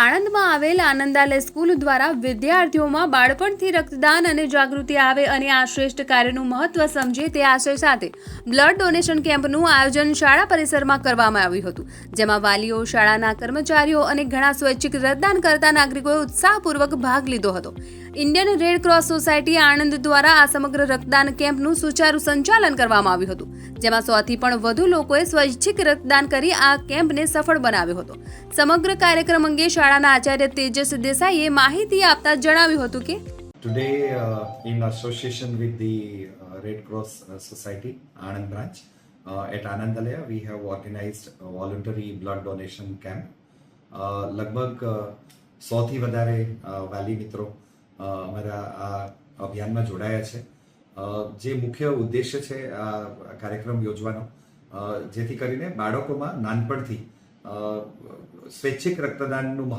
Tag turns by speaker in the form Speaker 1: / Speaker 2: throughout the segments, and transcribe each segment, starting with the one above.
Speaker 1: આણંદમાં આવેલ આનંદાલય સ્કૂલ દ્વારા વિદ્યાર્થીઓમાં બાળપણથી રક્તદાન અને જાગૃતિ આવે અને આ શ્રેષ્ઠ કાર્યનું મહત્વ સમજે તે આશય સાથે બ્લડ ડોનેશન કેમ્પનું આયોજન શાળા પરિસરમાં કરવામાં આવ્યું હતું, જેમાં વાલીઓ, શાળાના કર્મચારીઓ અને ઘણા સ્વૈચ્છિક રક્તદાન કરતા નાગરિકોએ ઉત્સાહપૂર્વક ભાગ લીધો હતો. Indian Red Cross Society Anand દ્વારા આ સમગ્ર રક્તદાન કેમ્પનું સુચારુ સંચાલન કરવામાં આવ્યું હતું, જેમાં સોથી પણ વધુ લોકોએ સ્વૈચ્છિક રક્તદાન કરી આ કેમ્પને સફળ બનાવ્યો હતો. સમગ્ર કાર્યક્રમ અંગે શાળાના આચાર્ય તેજસ દેસાઈએ માહિતી આપતા જણાવ્યું હતું કે
Speaker 2: uh, uh, Red Cross uh, Society, Anand branch, uh, at Anandalaya, we have organized a voluntary blood donation camp. Uh, લગભગ સોથી વધારે uh, વાલી મિત્રો uh, અમારા આ અભિયાનમાં જોડાયા છે Uh, જે મુખ્ય ઉદ્દેશ્ય છે આ કાર્યક્રમ યોજવાનો uh, જેથી કરીને બાળકોમાં નાનપણથી uh, સ્વૈચ્છિક રક્તદાનનું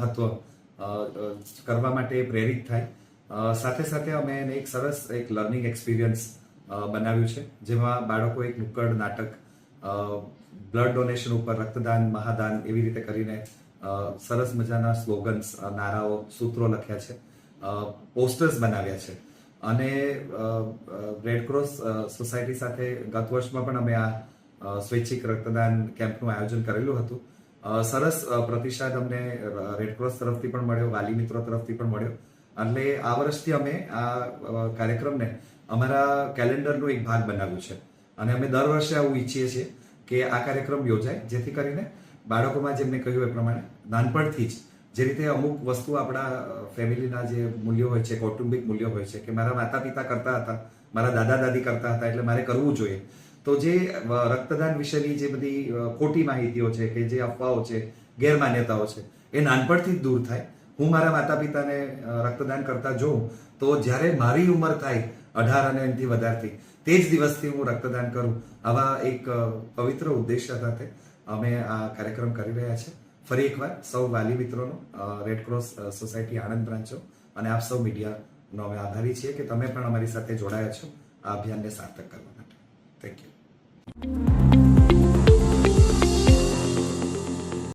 Speaker 2: uh, કરવા માટે પ્રેરિત થાય. સાથે સાથે અમે એને એક સરસ એક લર્નિંગ એક્સપિરિયન્સ બનાવ્યું છે જેમાં બાળકો એક નુક્કડ નાટક બ્લડ ડોનેશન ઉપર રક્તદાન મહાદાન એવી રીતે કરીને સરસ મજાના સ્લોગન્સ નારાઓ સૂત્રો લખ્યા છે પોસ્ટર્સ બનાવ્યા છે. અને રેડક્રોસ સોસાયટી સાથે ગત વર્ષમાં પણ અમે આ સ્વૈચ્છિક રક્તદાન કેમ્પનું આયોજન કરેલું હતું. સરસ પ્રતિસાદ અમને રેડક્રોસ તરફથી પણ મળ્યો, વાલી મિત્રો તરફથી પણ મળ્યો. એટલે આ વર્ષથી અમે આ કાર્યક્રમને અમારા કેલેન્ડરનો એક ભાગ બનાવ્યું છે. અને અમે દર વર્ષે આવું ઈચ્છીએ છીએ કે આ કાર્યક્રમ યોજાય, જેથી કરીને બાળકોમાં જેમને કહ્યું એ પ્રમાણે નાનપણથી જ જે રીતે અમુક વસ્તુ આપણા ફેમિલીના જે મૂલ્યો હોય છે, કૌટુંબિક મૂલ્યો હોય છે, કે મારા માતા પિતા કરતા હતા, મારા દાદા દાદી કરતા હતા, એટલે મારે કરવું જોઈએ તો જે રક્તદાન વિશેની જે બધી ખોટી માહિતીઓ છે કે જે અફવાઓ છે, ગેરમાન્યતાઓ છે, એ નાનપણથી જ દૂર થાય. હું મારા માતા પિતાને રક્તદાન કરતા જોઉં, તો જ્યારે મારી ઉંમર થાય, અઢાર અને એનાથી વધારથી, તે જ દિવસથી હું રક્તદાન કરું. આવા એક પવિત્ર ઉદ્દેશ્ય સાથે અમે આ કાર્યક્રમ કરી રહ્યા છે. ફરી એકવાર સૌ વાલી મિત્રોનો રેડ ક્રોસ સોસાયટી આણંદ બ્રાંચો અને આપ સૌ મીડિયાનો અમે આભારી છીએ કે તમે પણ અમારી સાથે જોડાયા છો આ અભિયાનને સાર્થક કરવા માટે. Thank you.